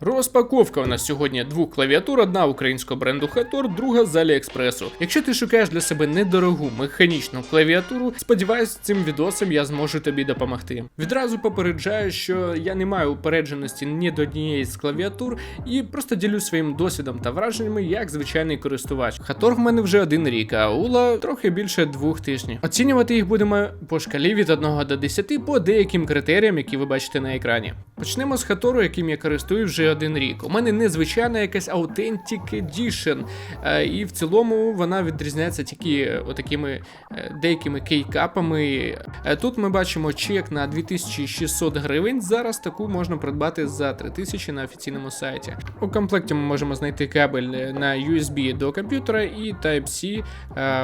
Розпаковка у нас сьогодні двох клавіатур: одна українського бренду Hator, друга з Аліекспресу. Якщо ти шукаєш для себе недорогу механічну клавіатуру, сподіваюсь, цим відосом я зможу тобі допомогти. Відразу попереджаю, що я не маю упередженості ні до однієї з клавіатур і просто ділюсь своїм досвідом та враженнями як звичайний користувач. Hator в мене вже один рік, а Ула трохи більше двох тижнів. Оцінювати їх будемо по шкалі від 1 до 10 по деяким критеріям, які ви бачите на екрані. Почнемо з Хатору, яким я користую вже один рік. У мене незвичайна якась Authentic Edition, е, і в цілому вона відрізняється тільки е, отакими е, деякими кейкапами. Тут ми бачимо чек на 2600 гривень. Зараз таку можна придбати за 3000 на офіційному сайті. У комплекті ми можемо знайти кабель на USB до комп'ютера і Type-C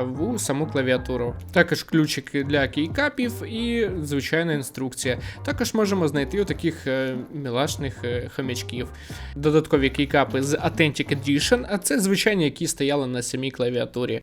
в саму клавіатуру. Також ключик для кейкапів і звичайна інструкція. Також можемо знайти отаких мілашних хомячків. Додаткові кейкапи з Authentic Edition, а це звичайні, які стояли на самій клавіатурі.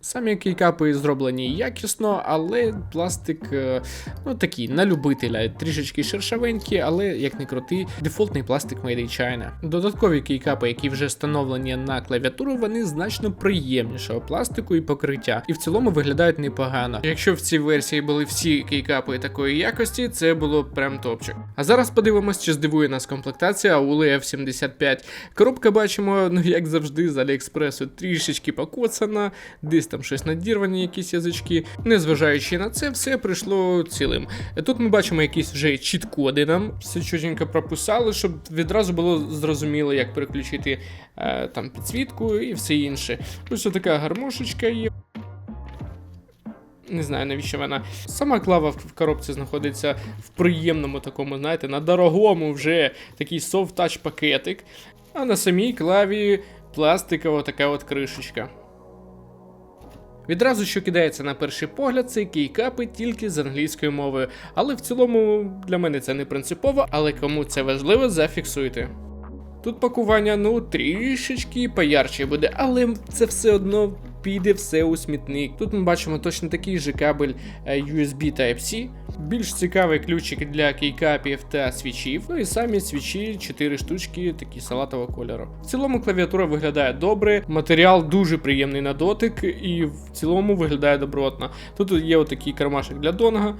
Самі кейкапи зроблені якісно, але пластик е, ну такий на любителя, трішечки шершавенький, але як не крути, дефолтний пластик Made in China. Додаткові кейкапи, які вже встановлені на клавіатуру, вони значно приємнішого пластику і покриття, і в цілому виглядають непогано. Якщо в цій версії були всі кейкапи такої якості, це було прям топчик. А зараз подивимось, чи здивує нас комплектація Auli F75. Коробка бачимо, ну як завжди, з Аліекспресу трішечки покоцана, десь там щось надірвані, якісь язички. Незважаючи на це, все прийшло цілим. Тут ми бачимо якісь вже чіт-коди нам, все чотенько прописали, щоб відразу було зрозуміло, як переключити е, там підсвітку і все інше. Ось така гармошечка є. Не знаю, навіщо вона. Сама клава в коробці знаходиться в приємному такому, знаєте, на дорогому вже такий touch пакетик. А на самій клаві пластикова така от кришечка. Відразу, що кидається на перший погляд, це кейкапи тільки з англійською мовою. Але в цілому для мене це не принципово, але кому це важливо, зафіксуйте. Тут пакування, ну, трішечки поярче буде, але це все одно піде все у смітник. Тут ми бачимо точно такий же кабель е, USB Type-C, більш цікавий ключик для кейкапів та свічів. Ну і самі свічі 4 штучки, такі салатового кольору. В цілому клавіатура виглядає добре, матеріал дуже приємний на дотик і в цілому виглядає добротно. Тут є отакий кармашок для донга.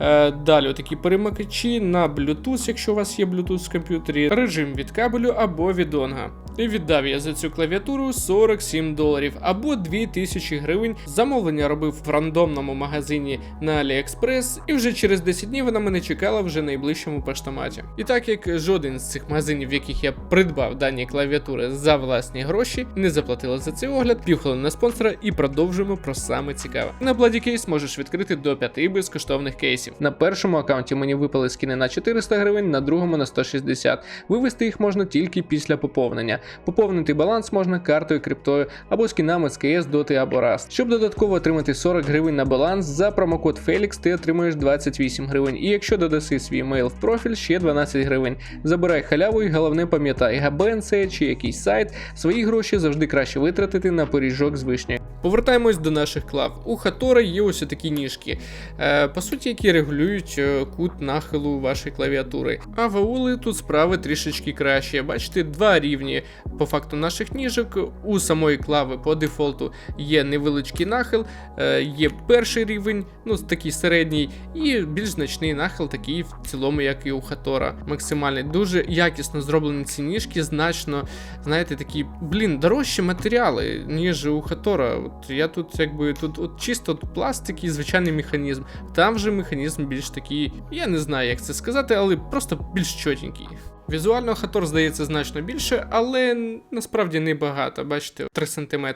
Е, далі отакі перемикачі на Bluetooth, якщо у вас є Bluetooth в комп'ютері, режим від кабелю або від донга. І віддав я за цю клавіатуру 47 доларів або 2000 гривень. Замовлення робив в рандомному магазині на AliExpress, і вже через 10 днів вона мене чекала вже в найближчому поштоматі. І так як жоден з цих магазинів, в яких я придбав дані клавіатури за власні гроші, не заплатила за цей огляд, півхвилини на спонсора і продовжуємо про саме цікаве. На Bloody Case можеш відкрити до 5 безкоштовних кейсів. На першому аккаунті мені випали скини на 400 гривень, на другому на 160. Вивести їх можна тільки після поповнення. Поповнити баланс можна картою, криптою або скінами з КС, Доти або Rust. Щоб додатково отримати 40 гривень на баланс, за промокод Felix ти отримуєш 28 гривень. І якщо додаси свій мейл в профіль, ще 12 гривень. Забирай халяву і головне пам'ятай, ГБНЦ чи якийсь сайт, свої гроші завжди краще витратити на пиріжок з вишні. Повертаємось до наших клав. У Хатора є ось такі ніжки, е, по суті, які регулюють е, кут нахилу вашої клавіатури. А в аули тут справи трішечки краще. Бачите, два рівні по факту наших ніжок. У самої клави по дефолту є невеличкий нахил, е, є перший рівень, ну такий середній, і більш значний нахил, такий в цілому, як і у Хатора. Максимальний. Дуже якісно зроблені ці ніжки, значно, знаєте, такі, блін, дорожчі матеріали, ніж у Хатора. От я тут якби тут от чисто от пластик і звичайний механізм. Там вже механізм більш такий, я не знаю, як це сказати, але просто більш чотенький. Візуально Хатор здається значно більше, але насправді не багато, бачите, 3 см.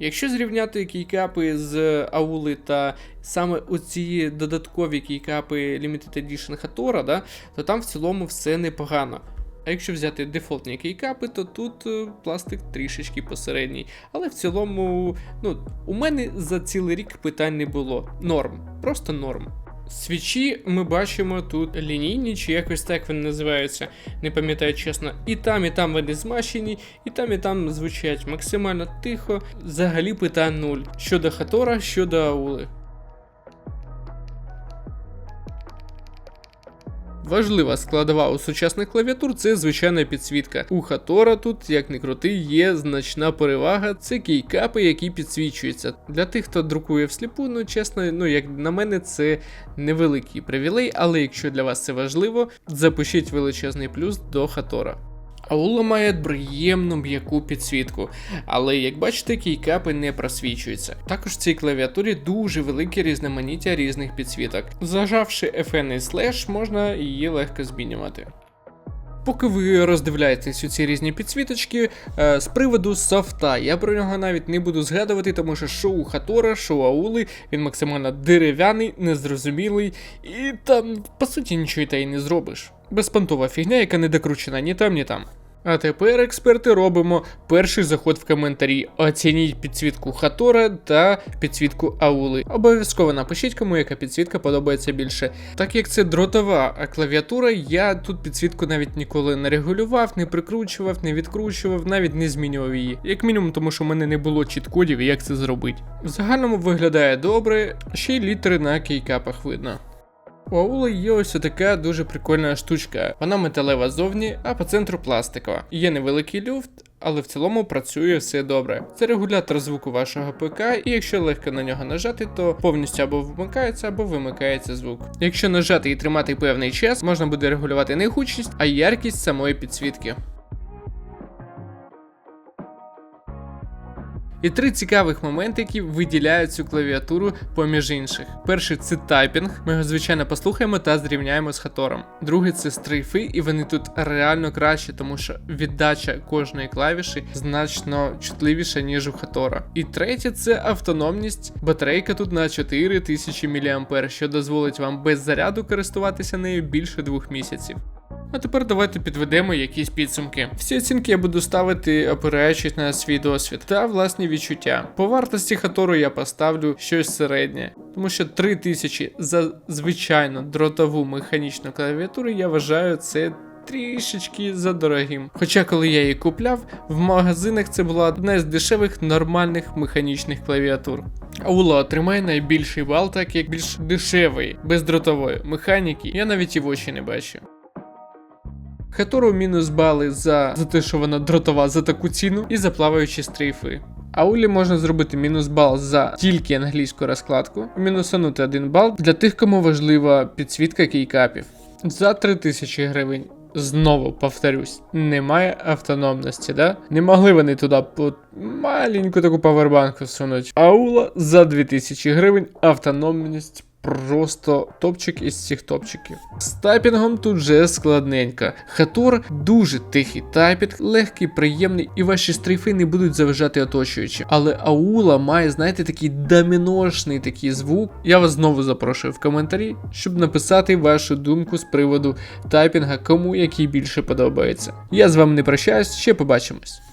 Якщо зрівняти кейкапи з аули та саме оці додаткові кейкапи Limited Edition Хатора, да, то там в цілому все непогано. А якщо взяти дефолтні кейкапи, то тут е, пластик трішечки посередній. Але в цілому, ну, у мене за цілий рік питань не було. Норм, просто норм. Свічі ми бачимо тут лінійні, чи якось так вони називаються, не пам'ятаю чесно. І там, і там вони змащені, і там, і там звучать максимально тихо. Взагалі питань нуль. Щодо Хатора, щодо аули. Важлива складова у сучасних клавіатур це звичайна підсвітка. У Хатора тут, як не крути, є значна перевага. Це кейкапи, які підсвічуються. Для тих, хто друкує всліпу, ну чесно, ну як на мене, це невеликий привілей, але якщо для вас це важливо, запишіть величезний плюс до Хатора. Аула має приємну м'яку підсвітку, але як бачите, кейкапи не просвічуються. Також в цій клавіатурі дуже велике різноманіття різних підсвіток. Зажавши FN і слеш, можна її легко змінювати. Поки ви роздивляєтесь у ці різні підсвіточки, е, з приводу софта, я про нього навіть не буду згадувати, тому що шоу Хатора, шоу Аули, він максимально дерев'яний, незрозумілий, і там, по суті, нічого та й не зробиш. Безпонтова фігня, яка не докручена ні там, ні там. А тепер, експерти, робимо перший заход в коментарі. Оцініть підсвітку Хатора та підсвітку Аули. Обов'язково напишіть, кому яка підсвітка подобається більше. Так як це дротова клавіатура, я тут підсвітку навіть ніколи не регулював, не прикручував, не відкручував, навіть не змінював її. Як мінімум, тому що в мене не було чіткодів, як це зробити. В загальному виглядає добре, ще й літери на кейкапах видно. У Аули є ось така дуже прикольна штучка. Вона металева зовні, а по центру пластикова. Є невеликий люфт, але в цілому працює все добре. Це регулятор звуку вашого ПК, і якщо легко на нього нажати, то повністю або вмикається, або вимикається звук. Якщо нажати і тримати певний час, можна буде регулювати не гучність, а яркість самої підсвітки. І три цікавих моменти, які виділяють цю клавіатуру поміж інших. Перший це тайпінг. Ми його звичайно послухаємо та зрівняємо з хатором. Другий це стрейфи, і вони тут реально кращі, тому що віддача кожної клавіші значно чутливіша, ніж у хатора. І третє це автономність. Батарейка тут на 4000 мА, що дозволить вам без заряду користуватися нею більше двох місяців. А тепер давайте підведемо якісь підсумки. Всі оцінки я буду ставити, опираючись на свій досвід та власні відчуття. По вартості хатору я поставлю щось середнє, тому що 3000 за звичайно дротову механічну клавіатуру я вважаю це. Трішечки задорогим. Хоча, коли я її купляв, в магазинах це була одна з дешевих нормальних механічних клавіатур. Аула отримає найбільший бал, так як більш дешевий, бездротової механіки, я навіть і в очі не бачу. Хатору мінус бали за, за те, що вона дротова за таку ціну, і за плаваючі стрейфи. Аулі можна зробити мінус бал за тільки англійську розкладку, мінусанути один бал для тих, кому важлива підсвітка кейкапів. За 3000 гривень. Знову повторюсь, немає автономності, да? Не могли вони туди по маленьку таку павербанку всунути. Аула за 2000 гривень автономність просто топчик із цих топчиків. З тайпінгом тут вже складненько. Хатор дуже тихий тайпінг, легкий, приємний, і ваші стрейфи не будуть заважати оточуючи. Але аула має, знаєте, такий доміношний такий звук. Я вас знову запрошую в коментарі, щоб написати вашу думку з приводу тайпінга, кому який більше подобається. Я з вами не прощаюсь, ще побачимось.